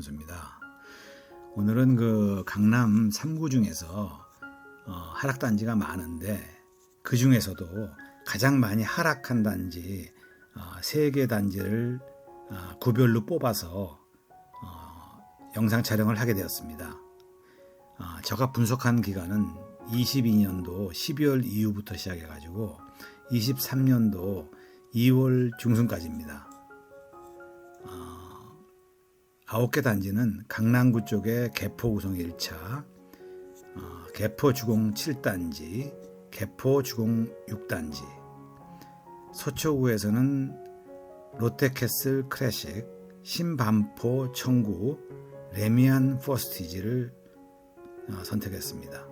김준수입니다. 오늘은 그 강남 3구 중에서 어, 하락 단지가 많은데 그 중에서도 가장 많이 하락한 단지 어, 3개 단지를 어, 구별로 뽑아서 어, 영상 촬영을 하게 되었습니다. 어, 제가 분석한 기간은 22년도 12월 이후부터 시작해가지고 23년도 2월 중순까지입니다. 9개 단지는 강남구 쪽에 개포 구성 1차, 어, 개포 주공 7단지, 개포 주공 6단지, 서초구에서는 롯데캐슬 클래식, 신반포 청구, 레미안 포스티지를 어, 선택했습니다.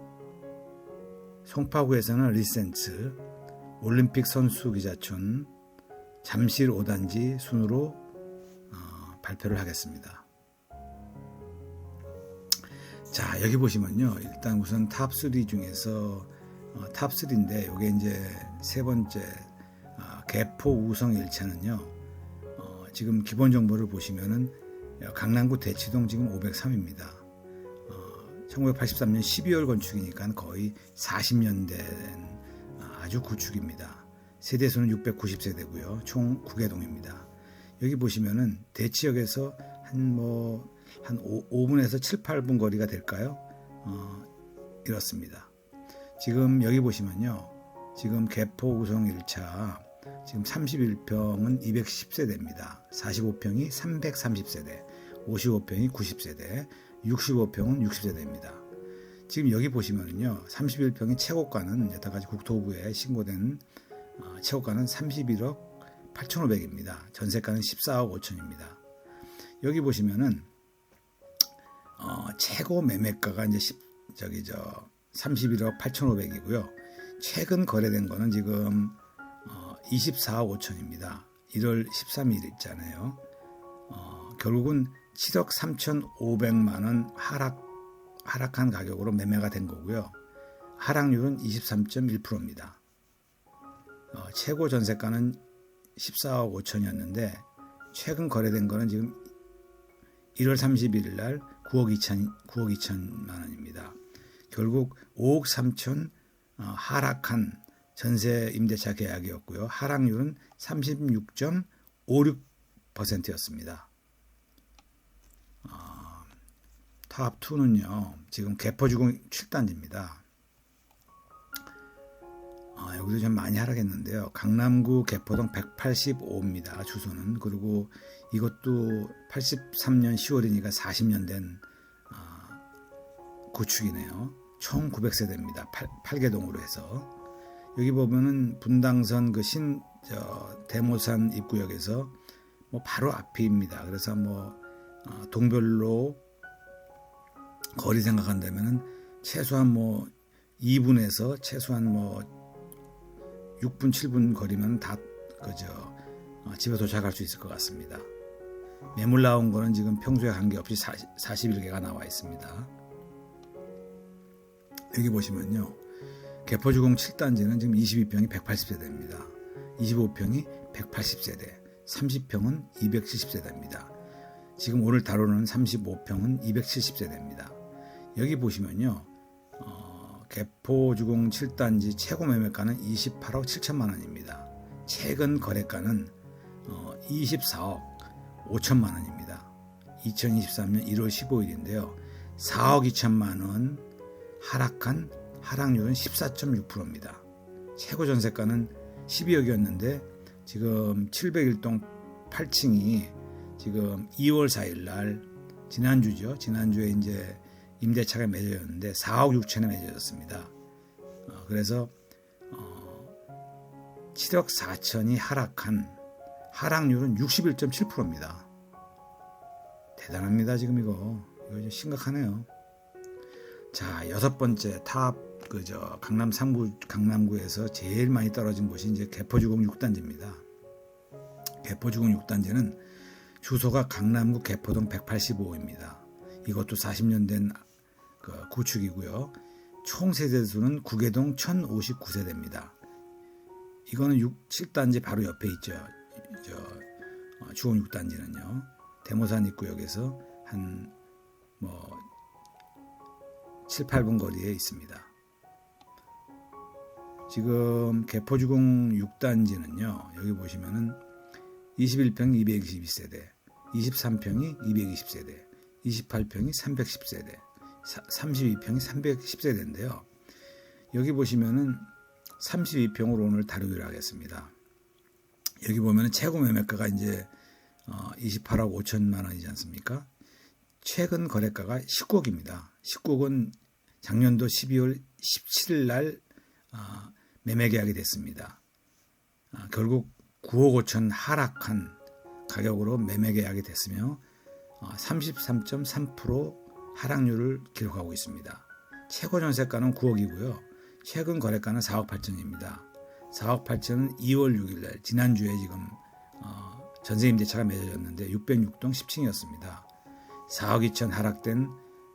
송파구에서는 리센츠, 올림픽 선수 기자촌, 잠실 5단지 순으로 어, 발표를 하겠습니다. 자 여기 보시면요 일단 우선 탑3 중에서 어, 탑3인데 이게 이제 세 번째 어, 개포 우성 1차는요 어, 지금 기본 정보를 보시면은 강남구 대치동 지금 503입니다. 1983년 12월 건축이니까 거의 40년 된 아주 구축입니다. 세대수는 690세대고요. 총 9개동입니다. 여기 보시면은 대치역에서 한뭐 한 5, 분에서 7, 8분 거리가 될까요? 어, 이렇습니다. 지금 여기 보시면요. 지금 개포 우성 1차 지금 31평은 210세대입니다. 45평이 330세대, 55평이 90세대, 65평은 60세대입니다. 지금 여기 보시면은요, 31평의 최고가는 여태까지 국토부에 신고된 어, 최고가는 31억 8,500입니다. 전세가는 14억 5천입니다. 여기 보시면은 어, 최고 매매가가 이제 10, 저기 저 31억 8,500이고요. 최근 거래된 거는 지금 어, 24억 5천입니다. 1월 13일 있잖아요. 어, 결국은 7억 3,500만 원 하락 하락한 가격으로 매매가 된 거고요. 하락률은 23.1%입니다. 어, 최고 전세가는 14억 5천이었는데 최근 거래된 거는 지금 1월 31일 날 9억 2천 9억 2천만 원입니다. 결국 5억 3천 어, 하락한 전세 임대차 계약이었고요. 하락률은 36.56%였습니다. 어, 탑 2는요. 지금 개포주공 7단지입니다. 아, 여기도 좀 많이 하락했는데요. 강남구 개포동 185입니다. 주소는 그리고 이것도 83년 10월이니까 40년 된 아, 구축이네요. 총 900세대입니다. 8, 개 동으로 해서 여기 보면은 분당선 그 신 대모산 입구역에서 뭐 바로 앞입니다. 그래서 뭐 어, 동별로 거리 생각한다면은 최소한 뭐 2분에서 최소한 뭐 6분 7분 거리면 다 그저 어, 집에 도착할 수 있을 것 같습니다. 매물 나온 거는 지금 평소에 관계없이 40, 41개가 나와 있습니다. 여기 보시면요. 개포주공 7단지는 지금 22평이 180세대입니다. 25평이 180세대, 30평은 270세대입니다. 지금 오늘 다루는 35평은 270세대입니다. 여기 보시면요. 어, 개포주공 7단지 최고 매매가는 28억 7천만 원입니다. 최근 거래가는 어, 24억 5천만 원입니다. 2023년 1월 15일인데요. 4억 2천만 원 하락한 하락률은 14.6%입니다. 최고 전세가는 12억이었는데 지금 701동 8층이 지금 2월 4일 날 지난주죠. 지난주에 이제 임대차가 맺어졌는데 4억 6천에 맺어졌습니다. 어, 그래서 어, 7억 4천이 하락한 하락률은 61.7%입니다. 대단합니다 지금 이거 이거 좀 심각하네요. 자 여섯 번째 탑 그저 강남 3구 강남구에서 제일 많이 떨어진 곳이 이제 개포주공 6단지입니다. 개포주공 6단지는 주소가 강남구 개포동 185입니다. 이것도 40년 된 그 구축이고요. 총 세대 수는 구개동 1059세대입니다. 이거는 6, 7단지 바로 옆에 있죠. 저 어, 주공 6단지는요. 대모산 입구역에서 한 뭐 7, 8분 거리에 있습니다. 지금 개포주공 6단지는요. 여기 보시면은 21평이 222세대, 23평이 220세대, 28평이 310세대, 32평이 310세대인데요. 여기 보시면은 32평으로 오늘 다루기로 하겠습니다. 여기 보면은 최고 매매가가 이제 어 28억 5천만 원이지 않습니까? 최근 거래가가 19억입니다. 19억은 작년도 12월 17일 날 아, 매매 계약이 됐습니다. 아, 결국 9억 5천 하락한 가격으로 매매 계약이 됐으며 33.3% 하락률을 기록하고 있습니다. 최고 전세가는 9억이고요. 최근 거래가는 4억 8천입니다. 4억 8천은 2월 6일 날 지난주에 지금 어, 전세 임대차가 맺어졌는데 606동 10층이었습니다. 4억 2천 하락된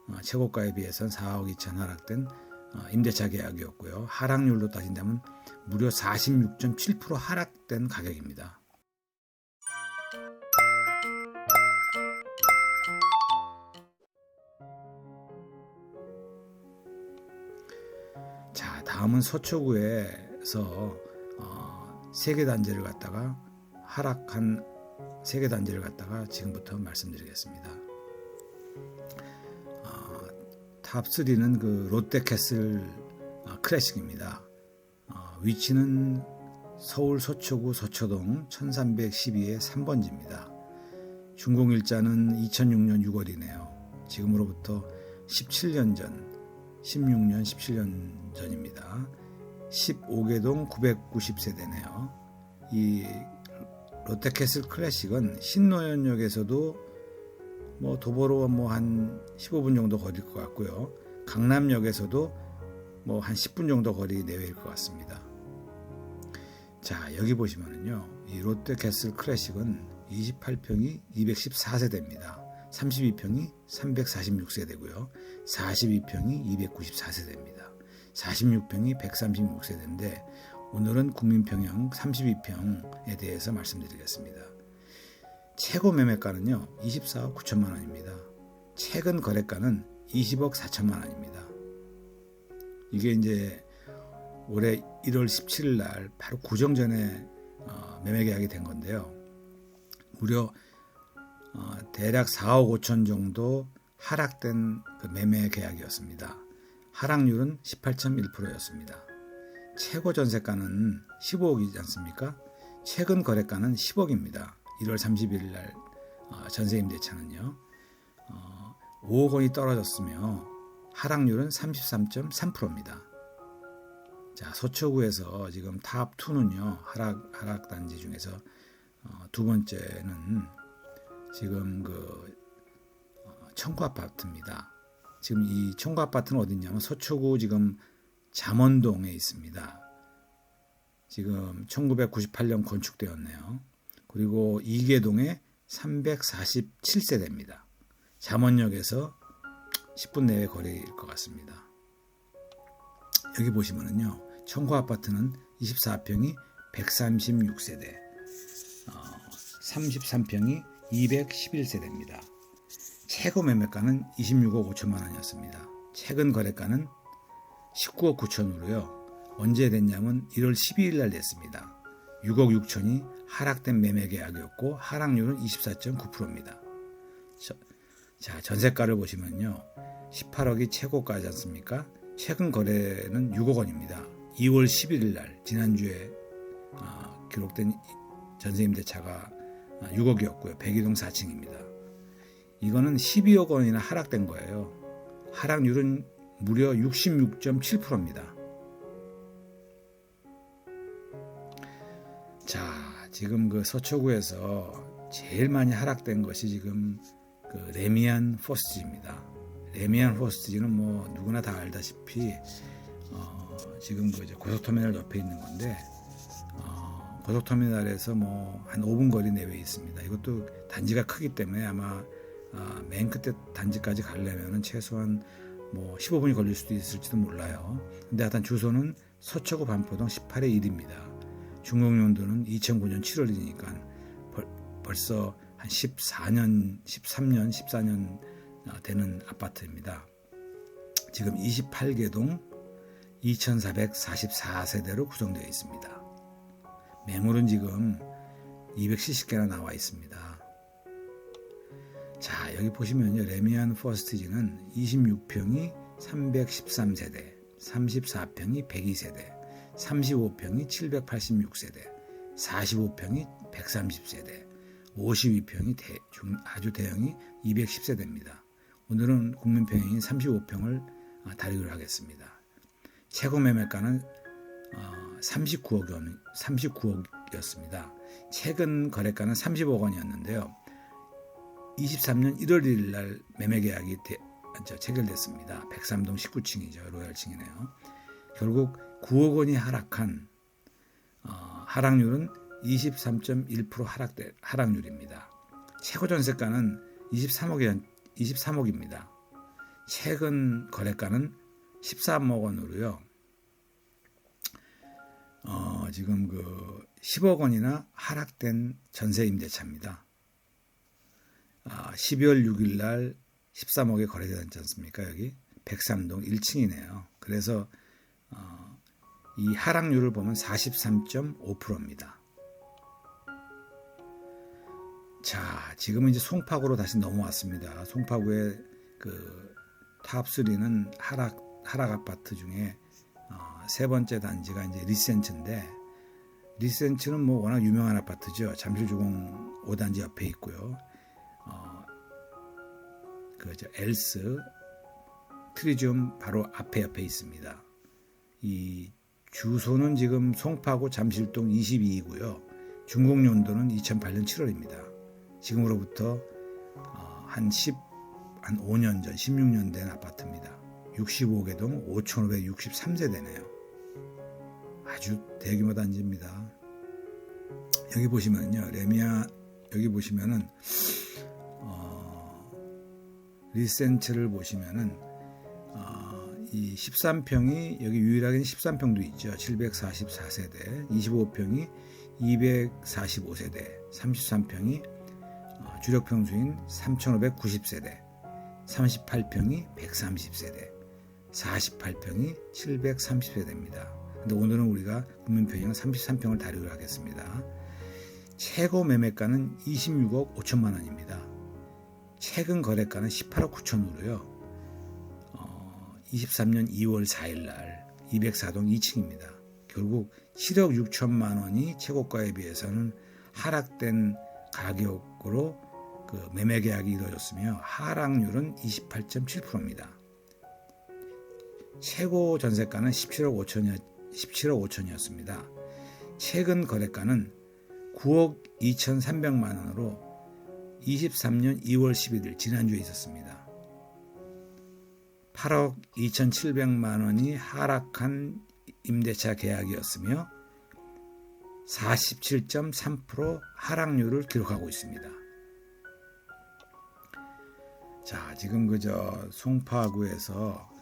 어, 최고가에 비해서는 4억 2천 하락된 어, 임대차 계약이었고요. 하락률로 따진다면 무려 46.7% 하락된 가격입니다. 다음은 서초구에서 어, 세계 단지를 갖다가 하락한 세계 단지를 갖다가 지금부터 말씀드리겠습니다. 어, 탑 3는 그 롯데캐슬 어, 클래식입니다. 어, 위치는 서울 서초구 서초동 1312의 3번지입니다. 준공 일자는 2006년 6월이네요. 지금으로부터 17년 전, 16년, 17년 전입니다. 15개동 990세대네요. 이 롯데캐슬 클래식은 신노현역에서도 뭐 도보로 뭐 한 15분 정도 거리일 것 같고요. 강남역에서도 뭐 한 10분 정도 거리 내외일 것 같습니다. 자, 여기 보시면은요. 이 롯데캐슬 클래식은 28평이 214세대입니다. 32평이 346세대고요. 42평이 294세대입니다. 46평이 136세대인데 오늘은 국민평형 32평에 대해서 말씀드리겠습니다. 최고 매매가는요 24억 9천만 원입니다. 최근 거래가는 20억 4천만 원입니다. 이게 이제 올해 1월 17일 날 바로 구정 전에 어, 매매 계약이 된 건데요. 무려 어, 대략 4억 5천 정도 하락된 그 매매 계약이었습니다. 하락률은 18.1%였습니다. 최고 전세가는 15억이지 않습니까? 최근 거래가는 10억입니다. 1월 30일 날 어, 전세 임대차는요. 어, 5억 원이 떨어졌으며 하락률은 33.3%입니다. 자, 서초구에서 지금 탑 2는요. 하락 하락 단지 중에서 어, 두 번째는 지금 그 어, 청구 아파트입니다. 지금 이 청구 아파트는 어디냐면 서초구 지금 잠원동에 있습니다. 지금 1998년 건축되었네요. 그리고 이계동에 347세대입니다. 잠원역에서 10분 내외 거리일 것 같습니다. 여기 보시면은요, 청구 아파트는 24평이 136세대, 어, 33평이 211세대입니다. 최고 매매가는 26억 5천만 원이었습니다. 최근 거래가는 19억 9천으로요. 언제 됐냐면 1월 12일 날 됐습니다. 6억 6천이 하락된 매매 계약이었고 하락률은 24.9%입니다. 자, 전세가를 보시면요. 18억이 최고가지 않습니까? 최근 거래는 6억 원입니다. 2월 11일 날 지난주에 어, 기록된 전세 임대차가 6억이었고요. 백이동 4층입니다. 이거는 12억 원이나 하락된 거예요. 하락률은 무려 66.7%입니다. 자, 지금 그 서초구에서 제일 많이 하락된 것이 지금 그 레미안 포스트입니다. 레미안 포스트지는 뭐 누구나 다 알다시피 어, 지금 그 고속터미널 옆에 있는 건데 어, 고속터미널에서 뭐 한 5분 거리 내외에 있습니다. 이것도 단지가 크기 때문에 아마 아, 맨 끝에 단지까지 가려면 최소한 뭐 15분이 걸릴 수도 있을지도 몰라요. 근데 하여튼 주소는 서초구 반포동 18의 1입니다. 중공연도는 2009년 7월이니까 벌, 벌써 한한 14년, 13년, 14년 어, 되는 아파트입니다. 지금 28개동 2,444세대로 구성되어 있습니다. 매물은 지금 270개나 나와 있습니다. 자, 여기 보시면요. 레미안 퍼스트지는 26평이 313세대, 34평이 102세대, 35평이 786세대, 45평이 130세대, 52평이 대, 중, 아주 대형이 210세대입니다. 오늘은 국민평형인 35평을 아, 다루기로 하겠습니다. 최고 매매가는 39억, 39억이었습니다. 최근 거래가는 30억 원이었는데요. 23년 1월 1일 날 매매 계약이 대, 저, 체결됐습니다. 103동 19층이죠. 로얄층이네요. 결국 9억 원이 하락한 어, 하락률은 23.1% 하락대, 하락률입니다. 최고 전세가는 23억이 23억입니다. 최근 거래가는 13억 원으로요. 어, 지금 그 10억 원이나 하락된 전세 임대차입니다. 아, 12월 6일 날 13억에 거래되지 않습니까? 여기 103동 1층이네요. 그래서 어, 이 하락률을 보면 43.5%입니다. 자, 지금은 이제 송파구로 다시 넘어왔습니다. 송파구의 그 탑3는 하락 하락 아파트 중에 어, 세 번째 단지가 이제 리센츠인데 리센츠는 뭐 워낙 유명한 아파트죠. 잠실주공 5단지 옆에 있고요. 어, 그저 엘스 트리지움 바로 앞에 옆에 있습니다. 이 주소는 지금 송파구 잠실동 22이고요. 중공 연도는 2008년 7월입니다. 지금으로부터 어, 한 10, 한 5년 전, 16년 된 아파트입니다. 65개동 5,563세대네요. 아주 대규모 단지입니다. 여기 보시면요, 레미아 여기 보시면은 어, 리센츠를 보시면은 어, 이 13평이 여기 유일하게 13평도 있죠. 744세대, 25평이 245세대, 33평이 어, 주력 평수인 3,590세대, 38평이 130세대, 48평이 730세대입니다. 근데 오늘은 우리가 국민평형 33평을 다루기로 하겠습니다. 최고 매매가는 26억 5천만 원입니다. 최근 거래가는 18억 9천으로요. 어, 23년 2월 4일 날 204동 2층입니다. 결국 7억 6천만 원이 최고가에 비해서는 하락된 가격으로 그 매매 계약이 이루어졌으며 하락률은 28.7%입니다. 최고 전세가는 17억 5천이 17억 5천이었습니다. 최근 거래가는 9억 2,300만 원으로 23년 2월 11일 지난주에 있었습니다. 8억 2,700만 원이 하락한 임대차 계약이었으며 47.3% 하락률을 기록하고 있습니다. 자, 지금 그저 송파구에서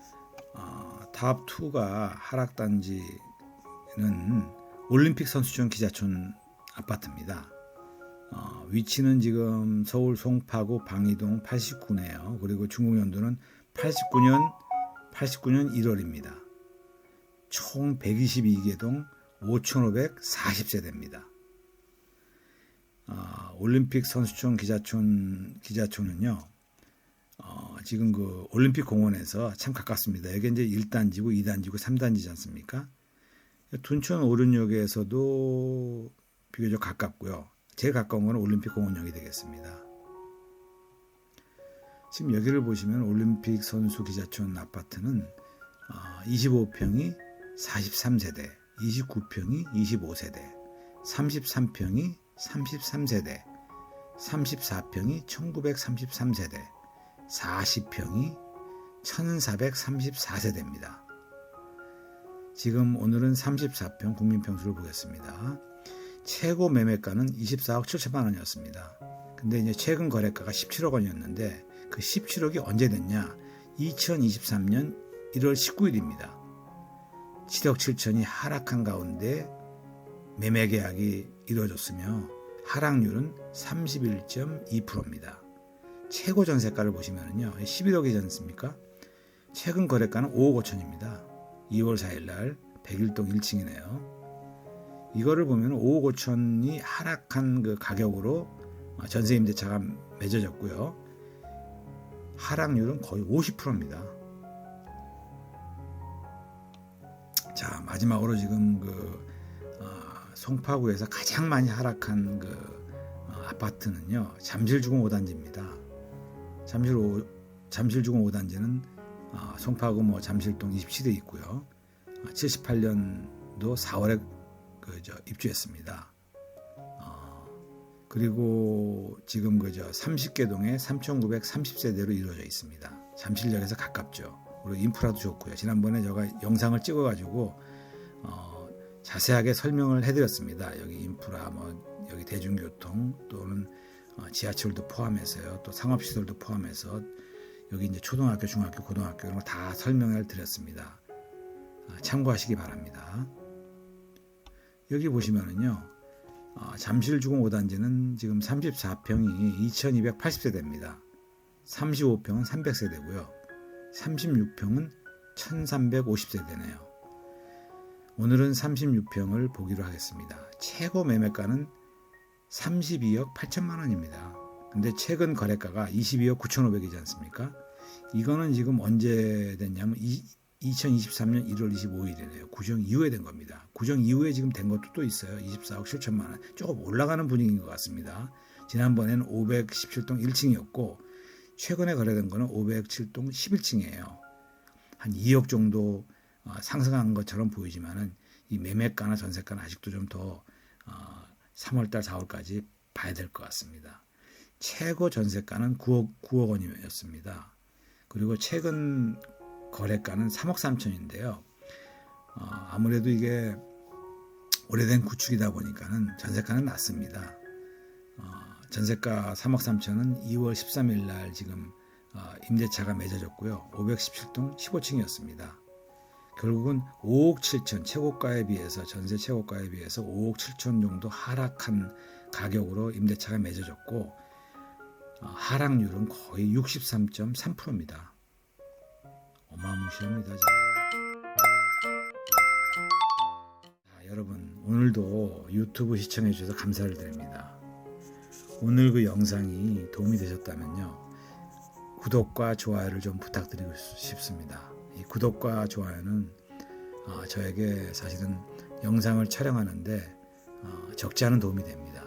어, 탑 2가 하락 단지는 올림픽 선수촌 기자촌 아파트입니다. 어, 위치는 지금 서울 송파구 방이동 89네요. 그리고 중국 연도는 89년 89년 1월입니다. 총 122개동 5,540세대입니다. 어, 올림픽 선수촌 기자촌 기자촌은요. 어, 지금 그 올림픽 공원에서 참 가깝습니다. 여기 이제 1단지고 2단지고 3단지지 않습니까? 둔천 오륜역에서도 비교적 가깝고요. 제일 가까운 건 올림픽 공원역이 되겠습니다. 지금 여기를 보시면 올림픽 선수 기자촌 아파트는 25평이 43세대, 29평이 25세대, 33평이 33세대, 34평이 1933세대, 40평이 1434세대입니다. 지금 오늘은 34평 국민평수를 보겠습니다. 최고 매매가는 24억 7천만 원이었습니다. 근데 이제 최근 거래가가 17억 원이었는데 그 17억이 언제 됐냐? 2023년 1월 19일입니다. 7억 7천이 하락한 가운데 매매 계약이 이루어졌으며 하락률은 31.2%입니다. 최고 전세가를 보시면은요. 11억이지 않습니까? 최근 거래가는 5억 5천입니다. 2월 4일 날 101동 1층이네요. 이거를 보면 5억 5천이 하락한 그 가격으로 전세 임대차가 맺어졌고요. 하락률은 거의 50%입니다. 자 마지막으로 지금 그 어, 송파구에서 가장 많이 하락한 그 어, 아파트는요 잠실주공 5단지입니다. 잠실 오, 잠실주공 5단지는 어, 송파구 뭐 잠실동 27에 있고요. 78년도 4월에 그저 입주했습니다. 어, 그리고 지금 그저 30개 동에 3,930세대로 이루어져 있습니다. 잠실역에서 가깝죠. 그리고 인프라도 좋고요. 지난번에 제가 영상을 찍어가지고 어, 자세하게 설명을 해드렸습니다. 여기 인프라, 뭐 여기 대중교통 또는 어, 지하철도 포함해서요. 또 상업시설도 포함해서 여기 이제 초등학교, 중학교, 고등학교 이런 거 다 설명을 드렸습니다. 아, 참고하시기 바랍니다. 여기 보시면은요. 어, 잠실주공 5단지는 지금 34평이 2280세대입니다. 35평은 300세대고요. 36평은 1350세대네요. 오늘은 36평을 보기로 하겠습니다. 최고 매매가는 32억 8천만 원입니다. 근데 최근 거래가가 22억 9,500이지 않습니까? 이거는 지금 언제 됐냐면 이, 2023년 1월 25일이네요. 구정 이후에 된 겁니다. 구정 이후에 지금 된 것도 또 있어요. 24억 7천만 원. 조금 올라가는 분위기인 것 같습니다. 지난번에는 517동 1층이었고 최근에 거래된 거는 507동 11층이에요. 한 2억 정도 어, 상승한 것처럼 보이지만은 이 매매가나 전세가는 아직도 좀더 3월달 4월까지 봐야 될 것 같습니다. 최고 전세가는 9억 9억 원이었습니다. 그리고 최근 거래가는 3억 3천인데요. 어, 아무래도 이게 오래된 구축이다 보니까는 전세가는 낮습니다. 어, 전세가 3억 3천은 2월 13일 날 지금 어, 임대차가 맺어졌고요. 517동 15층이었습니다. 결국은 5억 7천 최고가에 비해서 전세 최고가에 비해서 5억 7천 정도 하락한 가격으로 임대차가 맺어졌고 어, 하락률은 거의 63.3%입니다. 어마무시합니다. 자, 여러분 오늘도 유튜브 시청해 주셔서 감사를 드립니다. 오늘 그 영상이 도움이 되셨다면요. 구독과 좋아요를 좀 부탁드리고 싶습니다. 이 구독과 좋아요는 어, 저에게 사실은 영상을 촬영하는데 어, 적지 않은 도움이 됩니다.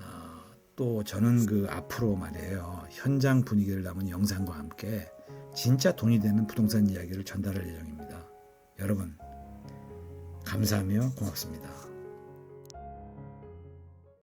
어, 또 저는 그 앞으로 말이에요. 현장 분위기를 담은 영상과 함께 진짜 돈이 되는 부동산 이야기를 전달할 예정입니다. 여러분, 감사하며 고맙습니다.